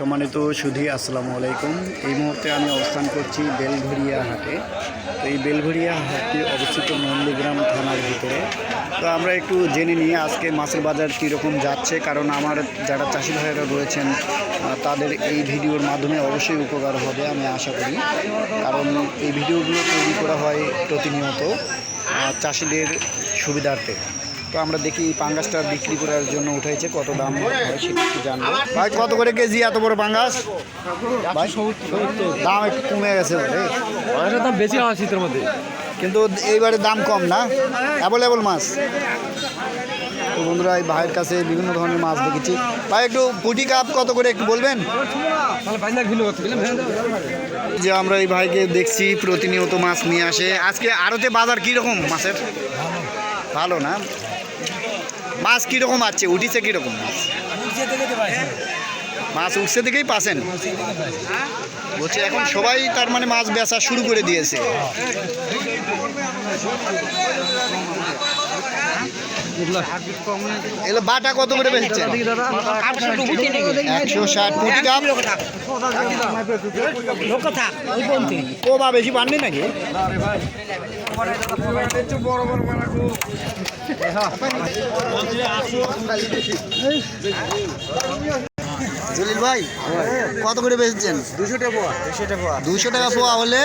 সম্মানিত সুধী, আসসালামু আলাইকুম। এই মুহূর্তে আমি অবস্থান করছি বেলঘরিয়া হাটে। তো এই বেলঘরিয়া হাটটি অবস্থিত নন্দীগ্রাম থানার ভিতরে। তো আমরা একটু জেনে নিই আজকে মাছের বাজার কীরকম যাচ্ছে, কারণ আমার যারা চাষি ভাইয়েরা রয়েছেন তাদের এই ভিডিওর মাধ্যমে অবশ্যই উপকার হবে আমি আশা করি। কারণ এই ভিডিওগুলো তৈরি করা হয় প্রতিনিয়ত চাষিদের সুবিধার্থে। তো আমরা দেখি এই পাঙ্গাসটা বিক্রি করার জন্য উঠেছে কত দাম হয় সেটা একটু জানব। ভাই কত করে কেজি এত বড় পাঙ্গাস? ভাই দাম একটু কমে গেছে দাম বেশি হয় শীতের মধ্যে। কিন্তু এইবারে দাম কম না? অ্যাভেলেবল মাছ। তো বন্ধুরা এই ভাইয়ের কাছে বিভিন্ন ধরনের মাছ দেখেছি। ভাই একটু পুটি কাপ কত করে একটু বলবেন? যে আমরা এই ভাইকে দেখছি প্রতিনিয়ত মাছ নিয়ে আসে। আজকে আরতে বাজার কীরকম মাছের? ভালো না। মাছ কীরকম আছে? উঠিছে কীরকম মাছ? মাছ উঠছে থেকেই পাচ্ছেন? বলছে এখন সবাই তার মানে মাছ বেচা শুরু করে দিয়েছে। এগুলো বাটা কত করে বেচছেন? একশো ষাট কোটি কাপ? ও বা বেশি পাননি নাকি? জলিল ভাই কত করে বেচছেন? দুশো টাকা পোয়া। দুশো টাকা দুশো টাকা পোয়া হলে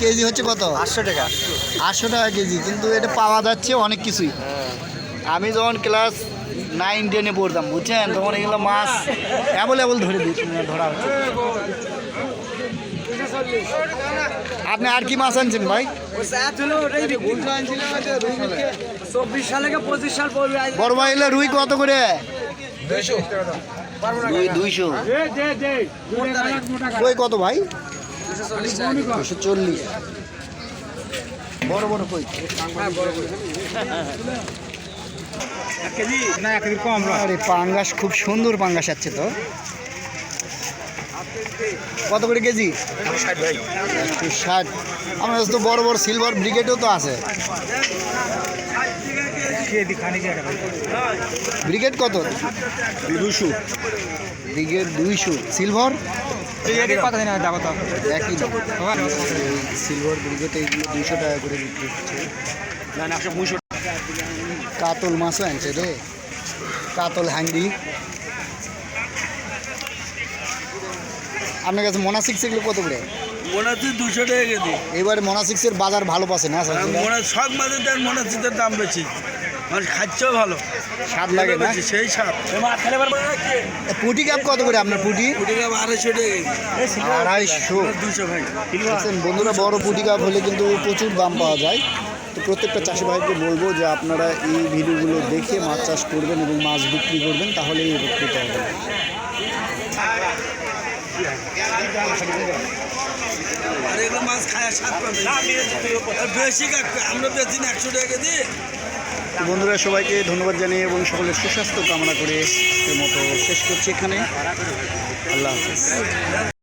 কেজি হচ্ছে কত? আটশো টাকা। আটশো টাকা কেজি কিন্তু এটা পাওয়া যাচ্ছে অনেক কিছুই। আমি যখন ক্লাস নাইন টেনে পড়তাম বুঝছেন? তখন এগুলো মাছ অ্যাভেলেবল ধরে দিচ্ছি ধরা হচ্ছে। আপনি আর কি মাছ আনছেন ভাই? চব্বিশ সালে পঁচিশ সাল বড় ভাই রুই কত করে? দুইশো। কই কত ভাই? দুশো চল্লিশ। বড় বড় কই? কেজি? না কম আরে পাঙ্গাস খুব সুন্দর পাঙ্গাস আছে তো। কত করে কেজি? একশো ষাট। আমার কাছে তো বড় বড় সিলভার ব্রিগেডও তো আছে। ব্রিগেড কত? দুশো ব্রিগেড দুইশো। সিলভার একই সিলভার ব্রিগেড এইগুলো দুইশো টাকা করে বিক্রি হচ্ছে। কাতল মাছও আনছে রে। কাতল হ্যাংরি আপনার কাছে মোনাসিক্স এগুলো কত করে? মনে হচ্ছে দুশো টাকা কেজি। এবারে মোনাসিক্সের বাজার ভালো পাচ্ছে না আর মনে শখ মাছের দাম মনে হচ্ছে দাম বেশি। মানুষ খাচ্ছেও ভালো। স্বাদ লাগে না? সেই স্বাদ। পুটি কাপ কত করে আপনার পুটি? কুড়ি গ্রাম আড়াইশো টাকা আড়াইশো। দুশো ভাই। বন্ধুরা বড় পুটি কাপ হলে কিন্তু প্রচুর দাম পাওয়া যায়। তো প্রত্যেকটা চাষি ভাইকে বলব যে আপনারা এই ভিডিওগুলো দেখে মাছ চাষ করবেন এবং মাছ বিক্রি করবেন তাহলেই উপকৃত হবেন। আর এগুলো মাছ খায় স্বাদ বেশি আমরা বেশি না একশো টাকা কেজি বন্ধুরা সবাইকে ধন্যবাদ জানিয়ে এবং সকলের সুস্বাস্থ্য কামনা করে আজকের মতো শেষ করছি এখানে। আল্লাহ হাফেজ।